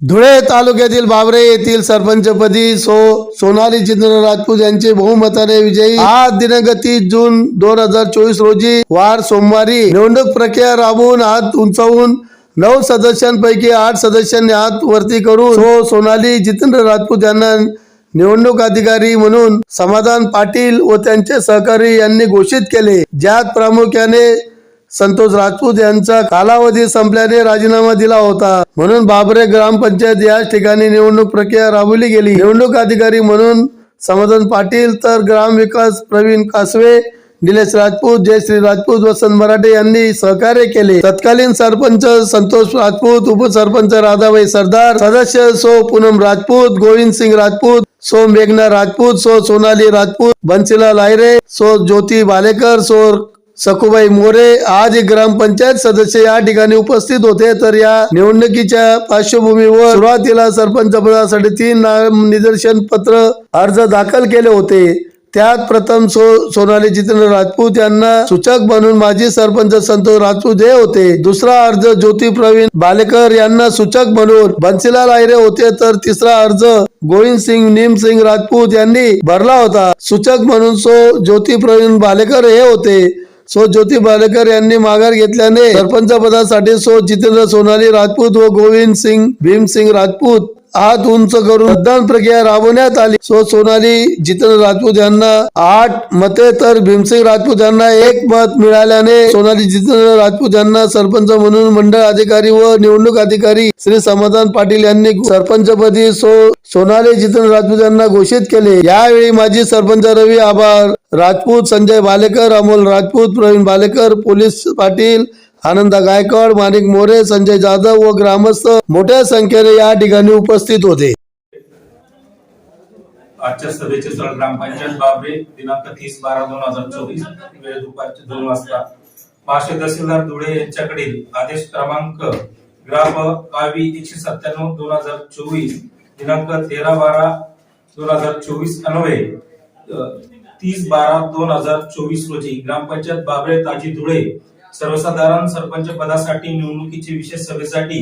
धुळे तालुक्यातील बाबरे येथील सरपंचपदी सो सोनाली चिंद्र राजपूत यांचे बहुमताने विजयी. आज दिनांक तीस जून दोन हजार चोवीस रोजी वार सोमवारी निवडणूक प्रक्रिया राबवून हात उंचावून नऊ सदस्यांपैकी आठ सदस्यांनी हात वरती करून सो सोनाली जितेंद्र राजपूत यांना निवडणूक अधिकारी म्हणून समाधान पाटील व त्यांचे सहकारी यांनी घोषित केले. ज्यात प्रामुख्याने संतोष राजपूत यांचा कालावधी संपल्याने राजीनामा दिला होता. म्हणून बाबरे ग्रामपंचायत याच ठिकाणी निवडणूक प्रक्रिया राबवली गेली. निवडणूक अधिकारी म्हणून समाधान पाटील तर ग्रामविकास प्रवीण कासवे निलेश राजपूत जयश्री राजपूत वसंत मराठे यांनी सहकार्य केले. तत्कालीन सरपंच संतोष राजपूत उपसरपंच राधाबाई सरदार सदस्य सो पूनम राजपूत गोविंद सिंग राजपूत सो मेघना राजपूत सो सोनाली राजपूत बन्सीलाल आयरे सो ज्योती बालेकर सो सखुबाई मोरे आज एक ग्रामपंचायत सदस्य या ठिकाणी उपस्थित होते. तर या निवडणुकीच्या पार्श्वभूमीवर सुरुवातीला सरपंच पदासाठी तीन नाम निदर्शन पत्र अर्ज दाखल केले होते. त्यात प्रथम सो सोनाली जितेंद्र राजपूत यांना सूचक बनून माजी सरपंच संतोष राजपूत हे होते. दुसरा अर्ज ज्योती प्रवीण बालेकर यांना सूचक म्हणून बन्सीलाल आयरे होते. तर तिसरा अर्ज गोविंद सिंग नीम सिंग राजपूत यांनी भरला होता. सूचक म्हणून सो ज्योती प्रवीण बालेकर हे होते. सो ज्योती बालेकर यांनी माघार घेतल्याने सरपंच पदासाठी सो जितेंद्र सोनाली राजपूत व गोविंद सिंग भीमसिंग राजपूत हात उंच करून मतदान प्रक्रिया राबवण्यात आली. सो सोनाली जितेंद्र राजपूत यांना आठ मते तर भीमसिंग राजपूत यांना एक मत मिळाल्याने सोनाली जितेंद्र राजपूत यांना सरपंच म्हणून मंडळ अधिकारी व निवडणूक अधिकारी श्री समाधान पाटील यांनी सरपंचपदी सो सोनाली जितेंद्र राजपूत यांना घोषित केले. यावेळी माजी सरपंच रवी आभार राजपूत संजय भालेकर अमोल राजपूत प्रवीण भालेकर पोलीस पाटील आनंदा गायकवाड माणिक मोरे संजय जाधव व ग्रामस्थ मोठ्या संख्येने या ठिकाणी उपस्थित होते. आजच्या सभेचे स्थळ ग्रामपंचायत बाबरे दिनांक तीस बारा दोन हजार चोवीस वेळ दुपारचे दोन वाजता. महाशय तहसीलदार धुळे यांच्याकडील आदेश क्रमांक ग्राम कावी एकशे सत्त्याण्णव दोन हजार चोवीस दिनांक तेरा बारा दोन हजार चोवीस अन्वये तीस बारा दोन हजार चोवीस रोजी ग्रामपंचायत बाबरे ताजी धुळे सर्वसाधारण सरपंच पदासाठी निवडणुकीची विशेष सभेसाठी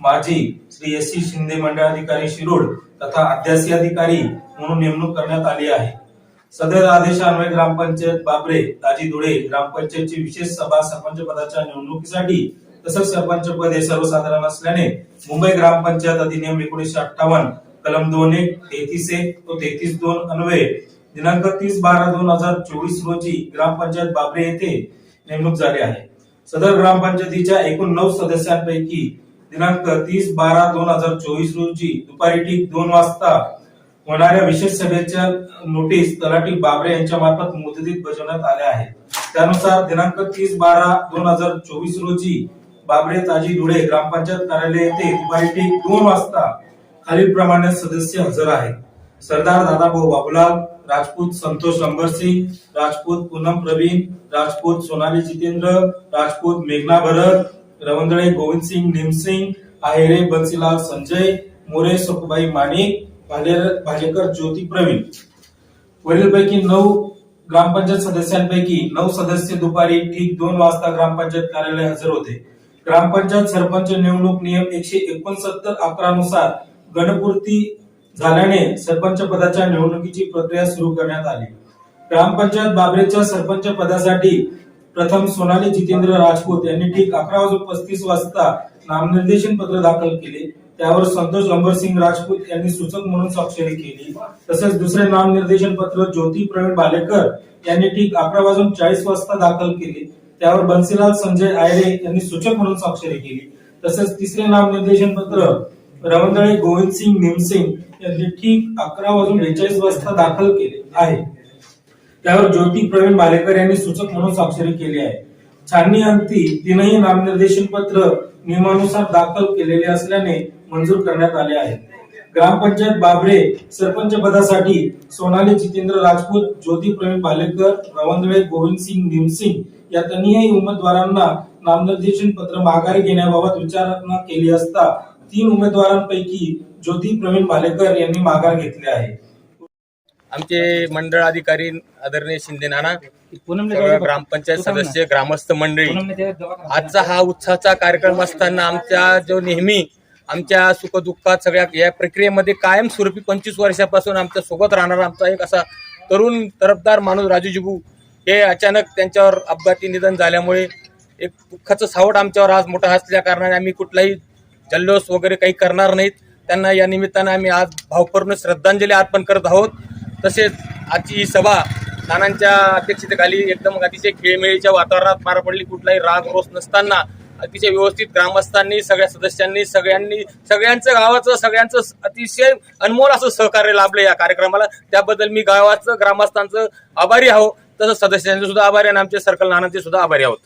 माजी श्री एस सी शिंदे मंडळाधिकारी शिरोड तथा अध्यासी अधिकारी म्हणून नेमणूक करण्यात आली आहे. सदर आदेशान्वये ग्रामपंचायत बाबरे ताजी धुळे ग्रामपंचायतची विशेष सभा सरपंच पदाच्या निवडणुकीसाठी तसंच सरपंच पद हे सर्वसाधारण असल्याने मुंबई ग्रामपंचायत अधिनियम एकोणीशे अठ्ठावन्न कलम दोन एक तेहतीस एक तो तेहतीस दोन अन्वये दिनांक तीस बारा दोन हजार चोवीस रोजी ग्रामपंचायत बाबरे येथे नेमणूक झाली आहे. सदर ग्रामपंचायतीच्या एकूण नऊ सदस्यांपैकी दिनांक तीस बारा दोन हजार चोवीस रोजी दुपारी ठीक दोन वाजता होणाऱ्या विशेष सभेच्या नोटीस तलाठी बाबरे यांच्या मार्फत मुदतीत बजावण्यात आल्या आहेत. त्यानुसार दिनांक तीस बारा दोन हजार चोवीस रोजी बाबरे ताजी धुळे ग्रामपंचायत कार्यालय येथे दुपारी ठीक दोन वाजता खालील प्रमाणे सदस्य हजर आहेत. सरदार दादाभाऊ बाबुलाल राजपूत संतोष अंबर सिंग राजपूत पूनम प्रवीण राजपूत सोनाली जितेंद्र राजपूत मेघना भरत रवंदळे गोविंद सिंग निमसिंग आहेरे बन्सीलाल संजय मोरे सुखबाई माणिक भालेकर ज्योती प्रवीण. वरीलपैकी नऊ ग्रामपंचायत सदस्यांपैकी नऊ सदस्य दुपारी ठीक दोन वाजता ग्रामपंचायत कार्यालय हजर होते. ग्रामपंचायत सरपंच निवडणूक नियम एकशे एकोणसत्तर अकरा नुसार गणपूर्ती झाल्याने सरपंच पदाच्या निवडणुकीची प्रक्रिया सुरू करण्यात आली. ग्रामपंचायत बाबरेच्या सरपंच पदासाठी प्रथम सोनाली जितेंद्र राजपूत यांनी ठीक अकरा वाजून पस्तीस वाजता नामनिर्देशन पत्र दाखल केले. त्यावर संतोष अंबरसिंग राजपूत यांनी सूचक म्हणून स्वाक्षरी केली. तसेच दुसरे नामनिर्देशन पत्र ज्योती प्रवीण बालेकर यांनी ठीक अकरा वाजून चाळीस वाजता दाखल केले. त्यावर बन्सीलाल संजय आयरे यांनी सूचक म्हणून स्वाक्षरी केली. तसेच तिसरे नामनिर्देशन पत्र रवंदळे गोविंद सिंग निमसिंग यांनी ठीक अकरा वाजून बेचाळीस वाजता दाखल केले आहे. त्यावर ज्योती प्रवीण मालेकर यांनी सूचक म्हणून स्वाक्षरी केली आहे. छाननी अंती तीनही नामनिर्देशन पत्र नियमानुसार दाखल केलेले असल्याने मंजूर करण्यात आले आहे. ग्रामपंचायत बाबरे सरपंच पदासाठी सोनाली जितेंद्र राजपूत ज्योती प्रवीण बालेकर रवंदळे गोविंद सिंग निमसिंग या तिन्ही उमेदवारांना नामनिर्देशन पत्र माघारी घेण्याबाबत विचारणा केली असता तीन उमेदवारांपैकी ज्योती प्रवीण बालेकर यांनी माघार घेतली आहे. आमचे मंडळ अधिकारी आदरणीय शिंदे नाना ग्रामपंचायत सदस्य ग्रामस्थ मंडळी. आजचा हा उत्साहाचा कार्यक्रम असताना आमच्या जो नेहमी आमच्या सुखदुःखात सगळ्या या प्रक्रियेमध्ये कायमस्वरूपी पंचवीस वर्षापासून आमच्यासोबत राहणारा आमचा एक असा तरुण तरफदार माणूस राजू जिबू हे अचानक त्यांच्यावर अपघाती निधन झाल्यामुळे एक दुःखाचं सावट आमच्यावर आज मोठा असल्या कारणाने आम्ही कुठलाही जल्लोष वगैरे काही करणार नाहीत. त्यांना या निमित्तानं आम्ही आज भावपूर्ण श्रद्धांजली अर्पण करत आहोत. तसेच आजची ही सभा नानांच्या अध्यक्षतेखाली एकदम अतिशय खेळमेळीच्या वातावरणात पार पडली. कुठलाही राग रोष नसताना अतिशय व्यवस्थित ग्रामस्थांनी सगळ्या सदस्यांनी सगळ्यांनी सगळ्यांचं गावाचं सगळ्यांचं अतिशय अनमोल असं सहकार्य लाभलं या कार्यक्रमाला. त्याबद्दल मी गावाचं ग्रामस्थांचं आभारी आहो. तसंच सदस्यांचे सुद्धा आभारी आणि आमचे सर्कल नानांचे सुद्धा आभारी आहोत.